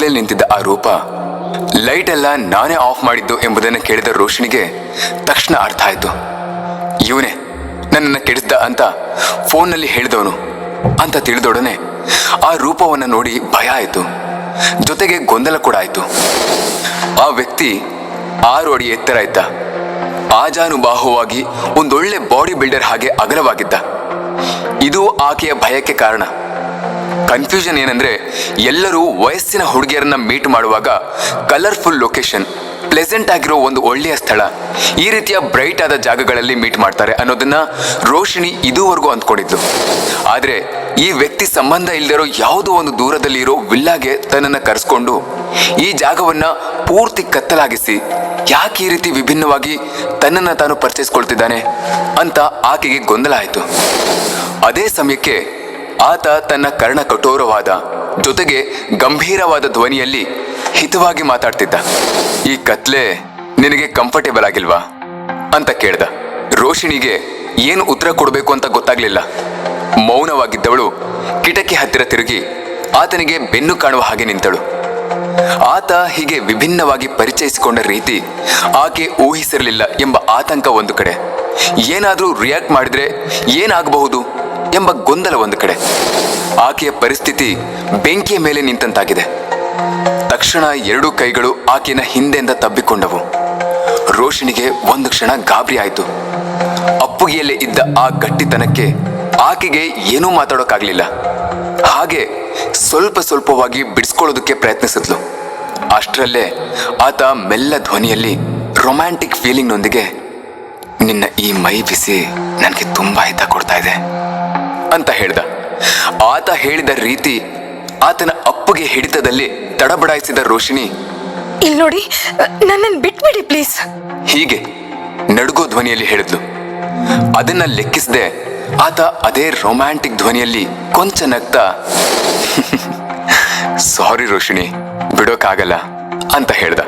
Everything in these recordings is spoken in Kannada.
ಕತ್ಲೆಯಲ್ಲಿ ನಿಂತಿದ್ದ ಆ ರೂಪ ಲೈಟ್ ಎಲ್ಲ ನಾನೇ ಆಫ್ ಮಾಡಿದ್ದು ಎಂಬುದನ್ನು ಕೇಳಿದ ರೋಷಿಣಿಗೆ ತಕ್ಷಣ ಅರ್ಥ ಆಯ್ತು. ಇವನೇ, ನನ್ನನ್ನು ಕೆಡಿಸ್ದ ಅಂತ ಫೋನ್ನಲ್ಲಿ ಹೇಳಿದವನು ಅಂತ ತಿಳಿದೊಡನೆ ಆ ರೂಪವನ್ನು ನೋಡಿ ಭಯ ಆಯಿತು. ಜೊತೆಗೆ ಗೊಂದಲ ಕೂಡ ಆಯಿತು. ಆ ವ್ಯಕ್ತಿ ಆರು ಅಡಿ ಎತ್ತರ ಇದ್ದ. ಆಜಾನುಬಾಹುವಾಗಿ ಒಂದೊಳ್ಳೆ ಬಾಡಿ ಬಿಲ್ಡರ್ ಹಾಗೆ ಅಗಲವಾಗಿದ್ದ. ಇದು ಆಕೆಯ ಭಯಕ್ಕೆ ಕಾರಣ. ಕನ್ಫ್ಯೂಷನ್ ಏನಂದ್ರೆ ಎಲ್ಲರೂ ವಯಸ್ಸಿನ ಹುಡುಗಿಯರನ್ನ ಮೀಟ್ ಮಾಡುವಾಗ ಕಲರ್ಫುಲ್ ಲೊಕೇಶನ್ ಪ್ಲೆಸೆಂಟ್ ಆಗಿರೋ ಒಂದು ಒಳ್ಳೆಯ ಸ್ಥಳ. ಈ ರೀತಿಯ ಬ್ರೈಟ್ ಆದ ಜಾಗಗಳಲ್ಲಿ ಮೀಟ್ ಮಾಡ್ತಾರೆ ಅನ್ನೋದನ್ನ ರೋಶಿನಿ ಇದುವರೆಗೂ ಅಂದ್ಕೊಂಡಿದ್ಲು ಆದ್ರೆ ಈ ವ್ಯಕ್ತಿ ಸಂಬಂಧ ಇಲ್ಲದಿರೋ ಯಾವುದೋ ಒಂದು ದೂರದಲ್ಲಿ ಇರೋ ವಿಲ್ಲಾಗೆ ತನ್ನನ್ನು ಕರೆಸ್ಕೊಂಡು ಈ ಜಾಗವನ್ನ ಪೂರ್ತಿ ಕತ್ತಲಾಗಿಸಿ ಯಾಕೆ ಈ ರೀತಿ ವಿಭಿನ್ನವಾಗಿ ತನ್ನನ್ನು ತಾನು ಪರಿಚಯಿಸ್ಕೊಳ್ತಿದ್ದಾನೆ ಅಂತ ಆಕೆಗೆ ಗೊಂದಲ ಆಯಿತು. ಅದೇ ಸಮಯಕ್ಕೆ ಆತ ತನ್ನ ಕರ್ಣ ಕಠೋರವಾದ, ಜೊತೆಗೆ ಗಂಭೀರವಾದ ಧ್ವನಿಯಲ್ಲಿ ಹಿತವಾಗಿ ಮಾತಾಡ್ತಿದ್ದ. ಈ ಕತ್ಲೆ ನಿನಗೆ ಕಂಫರ್ಟೇಬಲ್ ಆಗಿಲ್ವಾ? ಅಂತ ಕೇಳ್ದ. ರೋಷಿಣಿಗೆ ಏನು ಉತ್ತರ ಕೊಡಬೇಕು ಅಂತ ಗೊತ್ತಾಗ್ಲಿಲ್ಲ. ಮೌನವಾಗಿದ್ದವಳು ಕಿಟಕಿ ಹತ್ತಿರ ತಿರುಗಿ ಆತನಿಗೆ ಬೆನ್ನು ಕಾಣುವ ಹಾಗೆ ನಿಂತಳು. ಆತ ಹೀಗೆ ವಿಭಿನ್ನವಾಗಿ ಪರಿಚಯಿಸಿಕೊಂಡ ರೀತಿ ಆಕೆ ಊಹಿಸಿರಲಿಲ್ಲ ಎಂಬ ಆತಂಕ ಒಂದು ಕಡೆ. ಏನಾದರೂ ರಿಯಾಕ್ಟ್ ಮಾಡಿದ್ರೆ ಏನಾಗಬಹುದು? ಎಂಬ ಗೊಂದಲ ಒಂದು ಕಡೆ. ಆಕೆಯ ಪರಿಸ್ಥಿತಿ ಬೆಂಕಿಯ ಮೇಲೆ ನಿಂತಂತಾಗಿದೆ. ತಕ್ಷಣ ಎರಡೂ ಕೈಗಳು ಆಕೆಯ ಹಿಂದೆಯಿಂದ ತಬ್ಬಿಕೊಂಡವು. ರೋಷಿಣಿಗೆ ಒಂದು ಕ್ಷಣ ಗಾಬರಿ ಆಯಿತು. ಅಪ್ಪುಗೆಯಲ್ಲೇ ಇದ್ದ ಆ ಗಟ್ಟಿತನಕ್ಕೆ ಆಕೆಗೆ ಏನೂ ಮಾತಾಡೋಕ್ಕಾಗಲಿಲ್ಲ. ಹಾಗೆ ಸ್ವಲ್ಪ ಸ್ವಲ್ಪವಾಗಿ ಬಿಡಿಸ್ಕೊಳ್ಳೋದಕ್ಕೆ ಪ್ರಯತ್ನಿಸಿದ್ಲು. ಅಷ್ಟರಲ್ಲೇ ಆತ ಮೆಲ್ಲ ಧ್ವನಿಯಲ್ಲಿ ರೊಮ್ಯಾಂಟಿಕ್ ಫೀಲಿಂಗ್ನೊಂದಿಗೆ ನಿನ್ನ ಈ ಮೈ ಬಿಸಿ ನನಗೆ ತುಂಬಾ ಹಿತ ಕೊಡ್ತಾ ಇದೆ. ಅಂತ ಹೇಳ್ದ. ಆತ ಹೇಳಿದ ರೀತಿ ಆತನ ಅಪ್ಪುಗೆ ಹಿಡಿತದಲ್ಲಿ ತಡಬಡಾಯಿಸಿದ ರೋಶಿನಿ ಇಲ್ಲಿ ನೋಡಿ ನನ್ನನ್ನು ಬಿಟ್ಬಿಡಿ ಪ್ಲೀಸ್. ಹೀಗೆ ನಡುಗೋ ಧ್ವನಿಯಲ್ಲಿ ಹೇಳಿದ್ಲು. ಅದನ್ನ ಲೆಕ್ಕಿಸದೆ ಆತ ಅದೇ ರೊಮ್ಯಾಂಟಿಕ್ ಧ್ವನಿಯಲ್ಲಿ ಕೊಂಚ ನಗ್ತ ಸಾರಿ ರೋಶಿಣಿ ಬಿಡೋಕ್ಕಾಗಲ್ಲ ಅಂತ ಹೇಳ್ದ.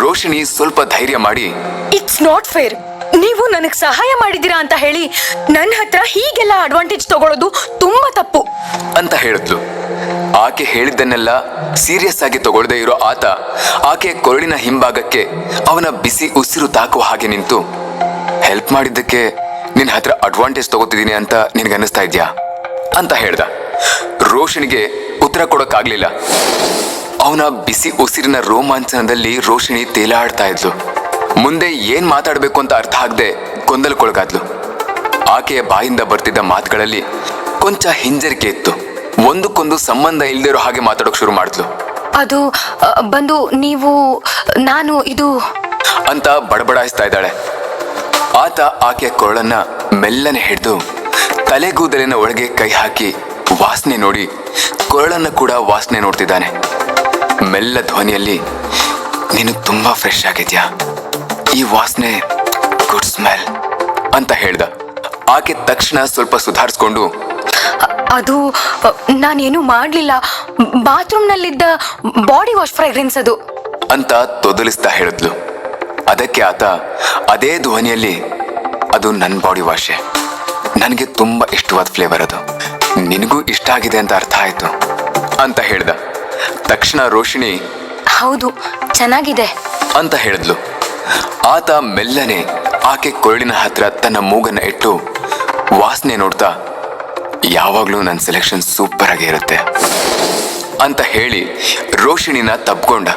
ರೋಶಿಣಿ ಸ್ವಲ್ಪ ಧೈರ್ಯ ಮಾಡಿ ಇಟ್ಸ್ ನಾಟ್ ಫೇರ್ ನೀವು ನನಗೆ ಸಹಾಯ ಮಾಡಿದ್ದೀರಾ ಅಂತ ಹೇಳಿ ನನ್ನ ಹತ್ರ ಹೀಗೆಲ್ಲ ಅಡ್ವಾಂಟೇಜ್ ತಗೊಳ್ಳೋದು ತುಂಬಾ ತಪ್ಪು. ಅಂತ ಹೇಳಿದ್ಲು. ಆಕೆ ಹೇಳಿದ್ದನ್ನೆಲ್ಲ ಸೀರಿಯಸ್ ಆಗಿ ತಗೊಳ್ಳದೆ ಇರೋ ಆತ ಆಕೆಯ ಕೊರಳಿನ ಹಿಂಭಾಗಕ್ಕೆ ಅವನ ಬಿಸಿ ಉಸಿರು ತಾಕುವ ಹಾಗೆ ನಿಂತು ಹೆಲ್ಪ್ ಮಾಡಿದ್ದಕ್ಕೆ ನಿನ್ನ ಹತ್ರ ಅಡ್ವಾಂಟೇಜ್ ತಗೋತಿದ್ದೀನಿ ಅಂತ ನಿನಗನ್ನಿಸ್ತಾ ಇದ್ಯಾ? ಅಂತ ಹೇಳ್ದ. ರೋಷನಿಗೆ ಉತ್ತರ ಕೊಡೋಕ್ಕಾಗ್ಲಿಲ್ಲ. ಅವನ ಬಿಸಿ ಉಸಿರಿನ ರೋಮಾಂಚನದಲ್ಲಿ ರೋಷಿಣಿ ತೇಲಾಡ್ತಾ ಇದ್ಲು. ಮುಂದೆ ಏನ್ ಮಾತಾಡಬೇಕು ಅಂತ ಅರ್ಥ ಆಗದೆ ಗೊಂದಲಕ್ಕೊಳಗಾದ್ಲು. ಆಕೆಯ ಬಾಯಿಂದ ಬರ್ತಿದ್ದ ಮಾತುಗಳಲ್ಲಿ ಕೊಂಚ ಹಿಂಜರಿಕೆ ಇತ್ತು. ಒಂದಕ್ಕೊಂದು ಸಂಬಂಧ ಇಲ್ದಿರೋ ಹಾಗೆ ಮಾತಾಡೋಕ್ ಶುರು ಮಾಡಿದ್ಲು. ಅದು ಬಂದು ನೀವು ನಾನು ಇದು ಅಂತ ಬಡಬಡಾಯಿಸ್ತಾ ಇದ್ದಾಳೆ. ಆತ ಆಕೆಯ ಕೊರಳನ್ನ ಮೆಲ್ಲನೆ ಹಿಡಿದು ತಲೆಗೂದಲಿನ ಒಳಗೆ ಕೈ ಹಾಕಿ ವಾಸನೆ ನೋಡಿ ಕೊರಳನ್ನ ಕೂಡ ವಾಸನೆ ನೋಡ್ತಿದ್ದಾನೆ. ಮೆಲ್ಲ ಧ್ವನಿಯಲ್ಲಿ ನೀನು ತುಂಬಾ ಫ್ರೆಶ್ ಆಗಿದ್ಯಾ? ಈ ವಾಸನೆ ಗುಡ್ ಸ್ಮೆಲ್ ಅಂತ ಹೇಳ್ದ. ಆಕೆ ತಕ್ಷಣ ಸ್ವಲ್ಪ ಸುಧಾರಿಸ್ಕೊಂಡು ಅದು ನಾನೇನು ಮಾಡಲಿಲ್ಲ. ಬಾತ್ರೂಮ್ನಲ್ಲಿದ್ದ ಬಾಡಿ ವಾಶ್ ಫ್ರಾಗ್ರೆನ್ಸ್ ಅದು. ಅಂತ ತೊದಲಿಸ್ತಾ ಹೇಳಿದ್ಲು. ಅದಕ್ಕೆ ಆತ ಅದೇ ಧ್ವನಿಯಲ್ಲಿ ಅದು ನನ್ನ ಬಾಡಿ ವಾಶೆ. ನನಗೆ ತುಂಬ ಇಷ್ಟವಾದ ಫ್ಲೇವರ್ ಅದು. ನಿನಗೂ ಇಷ್ಟ ಆಗಿದೆ ಅಂತ ಅರ್ಥ ಆಯ್ತು ಅಂತ ಹೇಳ್ದ. ತಕ್ಷಣ ರೋಷಿಣಿ ಹೌದು ಚೆನ್ನಾಗಿದೆ. ಅಂತ ಹೇಳಿದ್ಲು. ಆತ ಮೆಲ್ಲನೆ ಆಕೆ ಕೊರಳಿನ ಹತ್ರ ತನ್ನ ಮೂಗನ್ನ ಇಟ್ಟು ವಾಸನೆ ನೋಡ್ತಾ, ಯಾವಾಗಲೂ ನನ್ನ ಸೆಲೆಕ್ಷನ್ ಸೂಪರ್ ಆಗಿ ಇರುತ್ತೆ ಅಂತ ಹೇಳಿ ರೋಷಿಣಿನ ತಬ್ಕೊಂಡ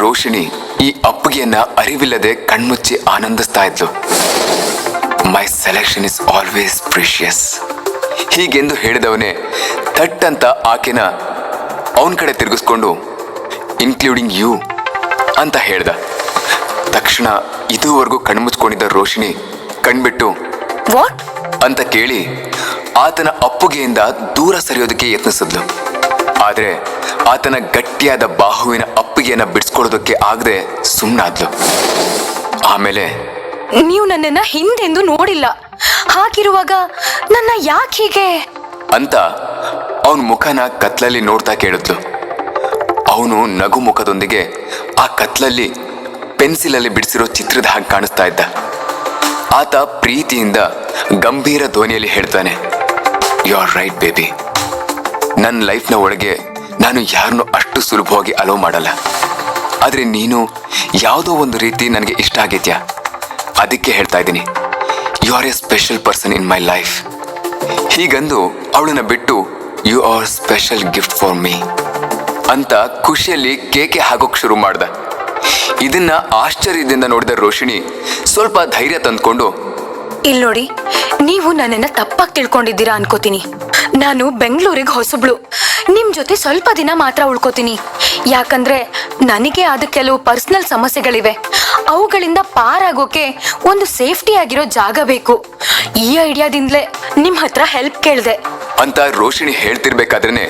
ರೋಷಿಣಿ ಈ ಅಪ್ಪಿಗೆಯನ್ನ ಅರಿವಿಲ್ಲದೆ ಕಣ್ಮುಚ್ಚಿ ಆನಂದಿಸ್ತಾ ಇದ್ಲು. My selection is always precious ಹೀಗೆಂದು ಹೇಳಿದವನೇ ಥಟ್ ಅಂತ ಆಕೆನ ಅವನ ಕಡೆ ತಿರುಗಿಸ್ಕೊಂಡು ಇನ್ಕ್ಲೂಡಿಂಗ್ ಯು ಅಂತ ಹೇಳ್ದ. ತಕ್ಷಣ ಇದುವರೆಗೂ ಕಣ್ಮುಚ್ಕೊಂಡಿದ್ದ ರೋಷಿಣಿ ಕಣ್ಬಿಟ್ಟು ವಾಟ್ ಅಂತ ಕೇಳಿ ಆತನ ಅಪ್ಪುಗೆಯಿಂದ ದೂರ ಸರಿಯೋದಕ್ಕೆ ಯತ್ನಿಸಿದ್ಲು. ಆದ್ರೆ ಆತನ ಗಟ್ಟಿಯಾದ ಬಾಹುವಿನ ಅಪ್ಪಿಗೆಯನ್ನ ಬಿಡಿಸ್ಕೊಳ್ಳೋದಕ್ಕೆ ಆಗದೆ ಸುಮ್ಮನಾದ್ಲು ಆಮೇಲೆ ನೀವು ನನ್ನನ್ನ ಹಿಂದೆಂದು ನೋಡಿಲ್ಲ. ಹಾಗಿರುವಾಗ ನನ್ನ ಯಾಕೆ ಹೀಗೆ? ಅಂತ ಅವನ ಮುಖನ ಕತ್ಲಲ್ಲಿ ನೋಡ್ತಾ ಕೇಳಿದ್ಲು. ಅವನು ನಗು ಮುಖದೊಂದಿಗೆ ಆ ಕತ್ಲಲ್ಲಿ ಪೆನ್ಸಿಲಲ್ಲಿ ಬಿಡಿಸಿರೋ ಚಿತ್ರದ ಹಾಗೆ ಕಾಣಿಸ್ತಾ ಇದ್ದ. ಆತ ಪ್ರೀತಿಯಿಂದ ಗಂಭೀರ ಧ್ವನಿಯಲ್ಲಿ ಹೇಳ್ತಾನೆ ಯು ಆರ್ ರೈಟ್ ಬೇಬಿ ನನ್ನ ಲೈಫ್ನ ಒಳಗೆ ನಾನು ಯಾರನ್ನೂ ಅಷ್ಟು ಸುಲಭವಾಗಿ ಅಲೋ ಮಾಡಲ್ಲ. ಆದರೆ ನೀನು ಯಾವುದೋ ಒಂದು ರೀತಿ ನನಗೆ ಇಷ್ಟ ಆಗೈತ್ಯಾ ಅದಕ್ಕೆ ಹೇಳ್ತಾ ಇದ್ದೀನಿ you are a special person in my life ಹೀಗಂದು ಅವಳನ್ನ ಬಿಟ್ಟು you are special gift for me ಅಂತ ಖುಷಿಯಲ್ಲಿ ಕೇಕೆ ಹಾಕೋಕೆ ಶುರು ಮಾಡ್ದ. ಇದನ್ನ ಆಶ್ಚರ್ಯದಿಂದ ನೋಡಿದ ರೋಷಿಣಿ ಸ್ವಲ್ಪ ಧೈರ್ಯ ತಂದ್ಕೊಂಡು ಇಲ್ಲಿ ನೋಡಿ ನೀವು ನನ್ನನ್ನ ತಪ್ಪಾಗಿ ತಿಳ್ಕೊಂಡಿದ್ದೀರಾ ಅನ್ಕೋತೀನಿ. ನಾನು ಬೆಂಗಳೂರಿಗೆ ಹೊಸಬ್ಳು. ನಿಮ್ ಜೊತೆ ಸ್ವಲ್ಪ ದಿನ ಮಾತ್ರ ಉಳ್ಕೋತೀನಿ. ಯಾಕಂದ್ರೆ ನನಗೆ ಆದ ಕೆಲವು ಪರ್ಸನಲ್ ಸಮಸ್ಯೆಗಳಿವೆ. ಅವುಗಳಿಂದ ಪಾರಾಗೋಕೆ ಒಂದು ಸೇಫ್ಟಿ ಆಗಿರೋ ಜಾಗ ಬೇಕು. ಈ ಐಡಿಯಾದಿಂದಲೇ ನಿಮ್ ಹತ್ರ ಹೆಲ್ಪ್ ಕೇಳ್ದೆ. ಅಂತ ರೋಷಿಣಿ ಹೇಳ್ತಿರ್ಬೇಕಾದ್ರೆ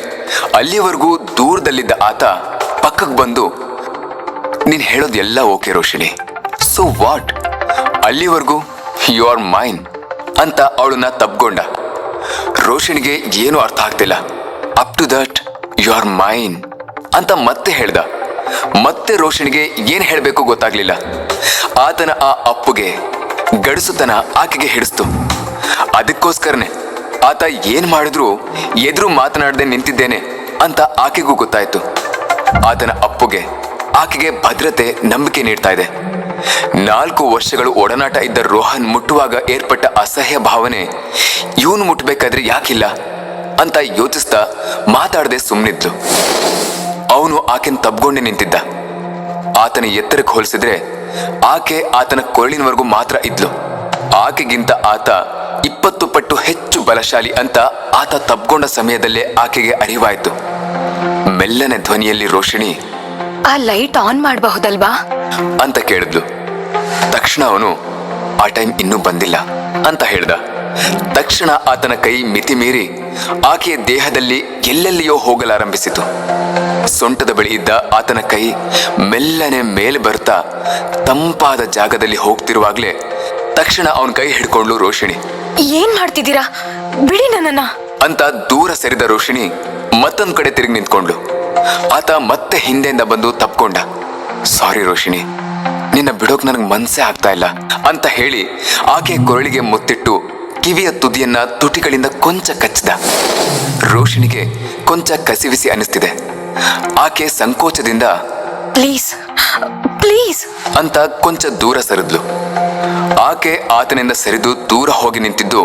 ಅಲ್ಲಿವರೆಗೂ ದೂರದಲ್ಲಿದ್ದ ಆತ ಪಕ್ಕಕ್ಕೆ ಬಂದು ನೀನ್ ಹೇಳೋದು ಎಲ್ಲ ಓಕೆ ರೋಷಿಣಿ. ಸೊ ವಾಟ್ ಅಲ್ಲಿವರೆಗೂ ಯು ಆರ್ ಮೈನ್ ಅಂತ ಅವಳನ್ನ ತಬ್ಕೊಂಡ ರೋಷಿಣಿಗೆ ಏನು ಅರ್ಥ ಆಗ್ತಿಲ್ಲ. Up to that you are mine ಅಂತ ಮತ್ತೆ ಹೇಳ್ದ. ಮತ್ತೆ ರೋಷಿಣಿಗೆ ಏನ್ ಹೇಳಬೇಕು ಗೊತ್ತಾಗ್ಲಿಲ್ಲ. ಆತನ ಆ ಅಪ್ಪುಗೆ ಗಡಸುತನ ಆಕೆಗೆ ಹಿಡಿಸ್ತು. ಅದಕ್ಕೋಸ್ಕರನೇ ಆತ ಏನ್ ಮಾಡಿದ್ರು ಎದುರು ಮಾತನಾಡದೆ ನಿಂತಿದ್ದೇನೆ ಅಂತ ಆಕೆಗೂ ಗೊತ್ತಾಯ್ತು. ಆತನ ಅಪ್ಪುಗೆ ಆಕೆಗೆ ಭದ್ರತೆ, ನಂಬಿಕೆ ನೀಡ್ತಾ ಇದೆ. ನಾಲ್ಕು ವರ್ಷಗಳು ಒಡನಾಟ ಇದ್ದ ರೋಹನ್ ಮುಟ್ಟುವಾಗ ಏರ್ಪಟ್ಟ ಅಸಹ್ಯ ಭಾವನೆ, ಇವನು ಮುಟ್ಬೇಕಾದ್ರೆ ಯಾಕಿಲ್ಲ? ಅಂತ ಯೋಚಿಸ್ತಾ ಮಾತಾಡದೆ ಸುಮ್ಮನಿದ್ಲು ಅವನು ಆಕೆನ್ ತಬ್ಗೊಂಡೆ ನಿಂತಿದ್ದ. ಆತನ ಎತ್ತರಕ್ಕೆ ಹೋಲಿಸಿದ್ರೆ ಆಕೆ ಆತನ ಕೊರಳಿನವರೆಗೂ ಮಾತ್ರ ಇದ್ಲು. ಆಕೆಗಿಂತ ಆತ ಇಪ್ಪತ್ತು ಪಟ್ಟು ಹೆಚ್ಚು ಬಲಶಾಲಿ ಅಂತ ಆತ ತಬ್ಕೊಂಡ ಸಮಯದಲ್ಲೇ ಆಕೆಗೆ ಅರಿವಾಯಿತು. ಮೆಲ್ಲನೆ ಧ್ವನಿಯಲ್ಲಿ ರೋಷಿಣಿ ಆ ಲೈಟ್ ಆನ್ ಮಾಡಬಹುದಲ್ವಾ? ಅಂತ ಕೇಳಿದ್ಲು. ತಕ್ಷಣ ಅವನು ಆ ಟೈಮ್ ಇನ್ನೂ ಬಂದಿಲ್ಲ ಅಂತ ಹೇಳ್ದ. ತಕ್ಷಣ ಆತನ ಕೈ ಮಿತಿ ಮೀರಿ ಆಕೆಯ ದೇಹದಲ್ಲಿ ಎಲ್ಲೆಲ್ಲಿಯೋ ಹೋಗಲಾರಂಭಿಸಿತು. ಸೊಂಟದ ಬಳಿ ಇದ್ದ ಆತನ ಕೈ ಮೆಲ್ಲನೆ ಮೇಲೆ ಬರ್ತಾ ತಂಪಾದ ಜಾಗದಲ್ಲಿ ಹೋಗ್ತಿರುವಾಗ್ಲೇ ತಕ್ಷಣ ಅವನ ಕೈ ಹಿಡ್ಕೊಂಡ್ಲು ರೋಷಿಣಿ. ಏನ್ ಮಾಡ್ತಿದ್ದೀರಾ? ಬಿಡಿ ನನ್ನನ್ನ. ಅಂತ ದೂರ ಸರಿದ ರೋಷಿಣಿ ಮತ್ತೊಂದ್ ಕಡೆ ತಿರುಗಿ ನಿಂತ್ಕೊಂಡ್ಲು ಆತ ಮತ್ತೆ ಹಿಂದೆಯಿಂದ ಬಂದು ತಪ್ಕೊಂಡ. ಸಾರಿ ರೋಷಿಣಿ ನಿನ್ನ ಬಿಡೋಕ್ ನನಗೆ ಮನಸ್ಸೇ ಆಗ್ತಾ ಇಲ್ಲ ಅಂತ ಹೇಳಿ ಆಕೆ ಕೊರಳಿಗೆ ಮುತ್ತಿಟ್ಟು ಕಿವಿಯ ತುದಿಯನ್ನ ತುಟಿಗಳಿಂದ ಕೊಂಚ ಕಚ್ಚಿದ. ರೋಷಿಣಿಗೆ ಕೊಂಚ ಕಸಿವಿಸಿ ಅನಿಸ್ತಿದೆ. ಆಕೆ ಸಂಕೋಚದಿಂದ ಪ್ಲೀಸ್ ಪ್ಲೀಸ್ ಅಂತ ಕೊಂಚ ದೂರ ಸರಿದ್ಲು. ಆಕೆ ಆತನಿಂದ ಸರಿದು ದೂರ ಹೋಗಿ ನಿಂತಿದ್ದು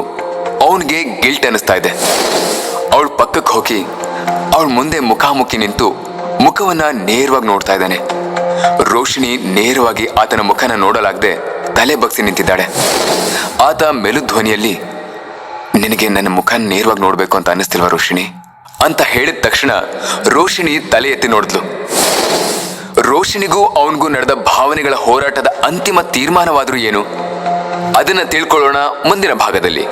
ಅವನಿಗೆ ಗಿಲ್ಟ್ ಅನಿಸ್ತಾ ಇದೆ. ಅವಳು ಪಕ್ಕಕ್ಕೆ ಹೋಗಿ ಅವಳ ಮುಂದೆ ಮುಖಾಮುಖಿ ನಿಂತು ಮುಖವನ್ನ ನೇರವಾಗಿ ನೋಡ್ತಾ ಇದ್ದಾನೆ. ರೋಷಿಣಿ ನೇರವಾಗಿ ಆತನ ಮುಖನ ನೋಡಲಾಗದೆ ತಲೆ ಬಗ್ಸಿ ನಿಂತಿದ್ದಾಳೆ. ಆತ ಮೆಲು ಧ್ವನಿಯಲ್ಲಿ, ನಿನಗೆ ನನ್ನ ಮುಖ ನೇರವಾಗಿ ನೋಡ್ಬೇಕು ಅಂತ ಅನ್ನಿಸ್ತಿಲ್ವಾ ರೋಷಿಣಿ? ಅಂತ ಹೇಳಿದ ತಕ್ಷಣ ರೋಷಿಣಿ ತಲೆ ಎತ್ತಿ ನೋಡಿದ್ಲು. ರೋಷಿಣಿಗೂ ಅವನಿಗೂ ನಡೆದ ಭಾವನೆಗಳ ಹೋರಾಟದ ಅಂತಿಮ ತೀರ್ಮಾನವಾದರೂ ಏನು, ಅದನ್ನ ತಿಳ್ಕೊಳ್ಳೋಣ ಮುಂದಿನ ಭಾಗದಲ್ಲಿ.